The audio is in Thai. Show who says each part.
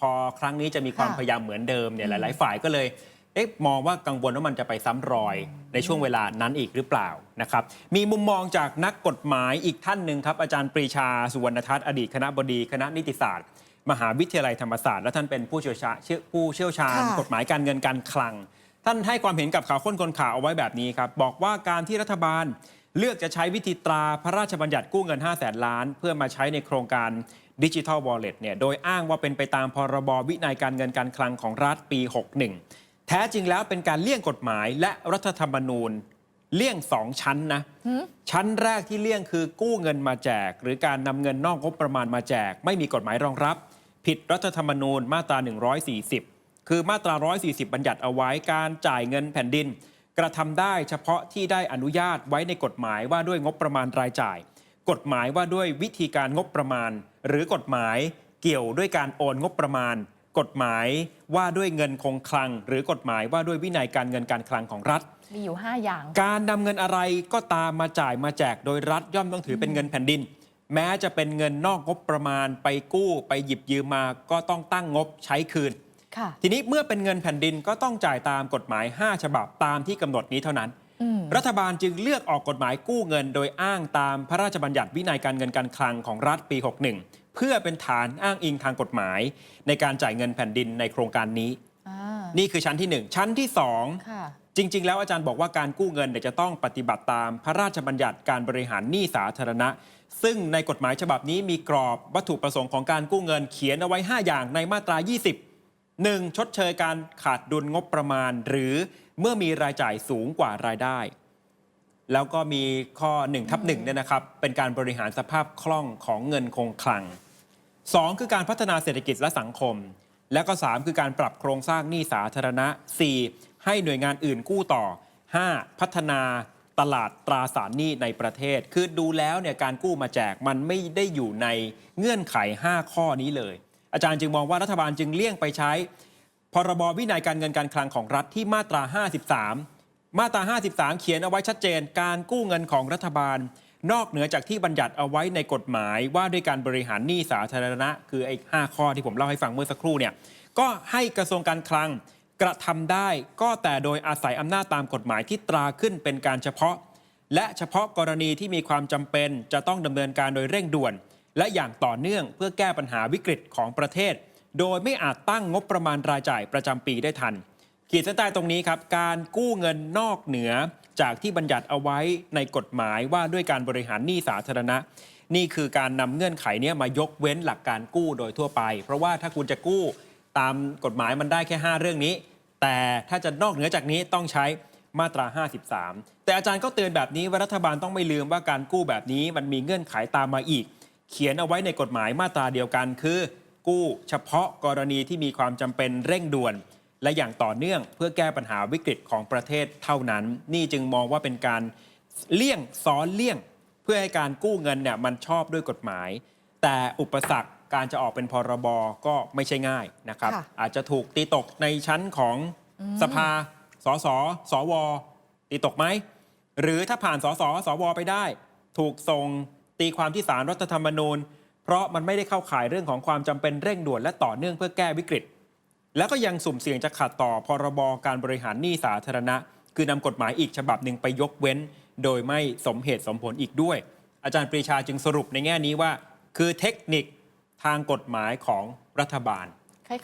Speaker 1: พอครั้งนี้จะมีความ
Speaker 2: ค่ะ
Speaker 1: พยายามเหมือนเดิมเนี่ยหลาย ๆ ฝ่ายก็เลยเอ๊ะมองว่ากังวลว่ามันจะไปซ้ำรอยในช่วงเวลานั้นอีกหรือเปล่านะครับมีมุมมองจากนักกฎหมายอีกท่านหนึ่งครับอาจารย์ปรีชาสุวรรณทัศน์อดีตคณะบดีคณะนิติศาสตร์ มหาวิทยาลัยธรรมศาสตร์ และท่านเป็นผู้เชี่ยวชาญเชี่ยวผู้เชี่ยวชาญ
Speaker 2: ค่ะ
Speaker 1: กฎหมายการเงินการคลัง ท่านให้ความเห็นกับข่าวค้นคนข่าวเอาไว้แบบนี้ครับ บอกว่าการที่รัฐบาลเลือกจะใช้วิธีตราพระราชบัญญัติกู้เงิน 5 0 0แสนล้าน เพื่อมาใช้ในโครงการดิจิทัลวอลเล็ตเนี่ยโดยอ้างว่าเป็นไปตามพรบวินัยการเงินการคลังของรัฐปี 61 แท้จริงแล้วเป็นการเลี่ยงกฎหมายและรัฐธรรมนูญเลี่ยงสองชั้นนะ ชั้นแรกที่เลี่ยงคือกู้เงินมาแจก หรือการนำเงินนอกงบประมาณมาแจก ไม่มีกฎหมายรองรับ ผิดรัฐธรรมนูญมาตรา 140 คือมาตรา 140 บัญญัติเอาไว้การจ่ายเงินแผ่นดิน กระทำได้เฉพาะที่ได้อนุญาตไว้ในกฎหมายว่าด้วยงบประมาณรายจ่าย กฎหมายว่าด้วยวิธีการงบประมาณ หรือกฎหมายเกี่ยวด้วยการโอนงบประมาณ กฎหมายว่าด้วยเงินคงคลัง หรือกฎหมายว่าด้วยวินัยการเงินการคลังของรัฐ
Speaker 2: มีอยู่ 5 อย่าง
Speaker 1: การนำเงินอะไรก็ตามมาจ่ายมาแจกโดยรัฐย่อมต้องถือเป็นเงินแผ่นดิน แม้จะเป็นเงินนอกงบประมาณไปกู้ไปหยิบยืมมาก็ต้องตั้งงบใช้คืน
Speaker 2: ค่ะ
Speaker 1: ทีนี้เมื่อเป็นเงินแผ่นดินก็ต้องจ่ายตามกฎหมาย 5 ฉบับตามที่กำหนดนี้เท่านั้น
Speaker 2: อืม
Speaker 1: รัฐบาลจึงเลือกออกกฎหมายกู้เงิน โดยอ้างตามพระราชบัญญัติวินัยการเงินการคลังของรัฐปี 61 เพื่อเป็นฐานอ้างอิงทางกฎหมาย ในการจ่ายเงินแผ่นดินในโครงการนี้
Speaker 2: อ่า
Speaker 1: นี่คือชั้นที่หนึ่งชั้นที่สอง
Speaker 2: ค่ะ
Speaker 1: จริง ๆ แล้วอาจารย์บอกว่าการกู้เงินเนี่ยจะต้องปฏิบัติตามพระราชบัญญัติการบริหารหนี้สาธารณะ ซึ่งในกฎหมายฉบับนี้มีกรอบวัตถุประสงค์ของการกู้เงินเขียนเอาไว้ 5 อย่างในมาตรา 20 1. ชดเชยการขาดดุลงบประมาณ หรือเมื่อมีรายจ่ายสูงกว่ารายได้ แล้วก็มีข้อ1ทับ1เนี่ยนะครับ เป็นการบริหารสภาพคล่องของเงินคงคลัง 2 คือการพัฒนาเศรษฐกิจและสังคม และก็ 3 คือการปรับโครงสร้างหนี้สาธารณะ 4. ให้หน่วยงานอื่นกู้ต่อ 5. พัฒนาตลาดตราสารหนี้ในประเทศ คือดูแล้วเนี่ยการกู้มาแจกมันไม่ได้อยู่ในเงื่อนไข 5 ข้อนี้เลย อาจารย์จึงมองว่ารัฐบาลจึงเลี่ยงไปใช้ พรบวินัยการเงินการคลังของรัฐที่มาตรา 53 มาตรา 53 เขียนเอาไว้ชัดเจน การกู้เงินของรัฐบาล นอกเหนือจากที่บัญญัติเอาไว้ในกฎหมายว่าด้วยการบริหารหนี้สาธารณะ คือไอ้5ข้อที่ผมเล่าให้ฟังเมื่อสักครู่เนี่ยก็ให้กระทรวงการคลังกระทำได้ก็แต่โดยอาศัยอำนาจตามกฎหมายที่ตราขึ้นเป็นการเฉพาะ และเฉพาะกรณีที่มีความจำเป็นจะต้องดำเนินการโดยเร่งด่วน และอย่างต่อเนื่องเพื่อแก้ปัญหาวิกฤตของประเทศ โดยไม่อาจตั้งงบประมาณรายจ่ายประจำปีได้ทัน ขีดเส้นใต้ตรงนี้ครับ การกู้เงินนอกเหนือจากที่บัญญัติเอาไว้ในกฎหมายว่าด้วยการบริหารหนี้สาธารณะ นี่คือการนำเงื่อนไขนี้มายกเว้นหลักการกู้โดยทั่วไป เพราะว่าถ้าคุณจะกู้ตามกฎหมายมันได้แค่ 5 เรื่องนี้ แต่ถ้าจะนอกเหนือจากนี้ต้องใช้มาตรา 53 แต่อาจารย์ก็เตือนแบบนี้ว่ารัฐบาลต้องไม่ลืมว่าการกู้แบบนี้มันมีเงื่อนไขตามมาอีก เขียนเอาไว้ในกฎหมายมาตราเดียวกัน คือ กู้เฉพาะกรณีที่มีความจำเป็นเร่งด่วน และอย่างต่อเนื่องเพื่อแก้ปัญหาวิกฤตของประเทศเท่านั้น นี่จึงมองว่าเป็นการเลี่ยงซ้อนเลี่ยง เพื่อให้การกู้เงินเนี่ยมันชอบด้วยกฎหมาย แต่อุปสรรคการจะออกเป็นพรบก็ไม่ใช่ง่ายนะครับ
Speaker 2: ค่ะ
Speaker 1: อาจจะถูกตีตกในชั้นของสภาสสสวตีตกไหม หรือถ้าผ่านสสสวไปได้ ถูกส่ง ตีความที่สารรัฐธรรมนูญ เพราะมันไม่ได้เข้าข่ายเรื่องของความจำเป็นเร่งด่วนและต่อเนื่องเพื่อแก้วิกฤต แล้วก็ยังสุ่มเสี่ยงจะขัดต่อพรบการบริหารหนี้สาธารณะ คือนำกฎหมายอีกฉบับหนึ่งไปยกเว้น โดยไม่สมเหตุสมผลอีกด้วย อาจารย์ปรีชาจึงสรุปในแง่นี้ว่า คือเทคนิคทางกฎหมายของรัฐบาล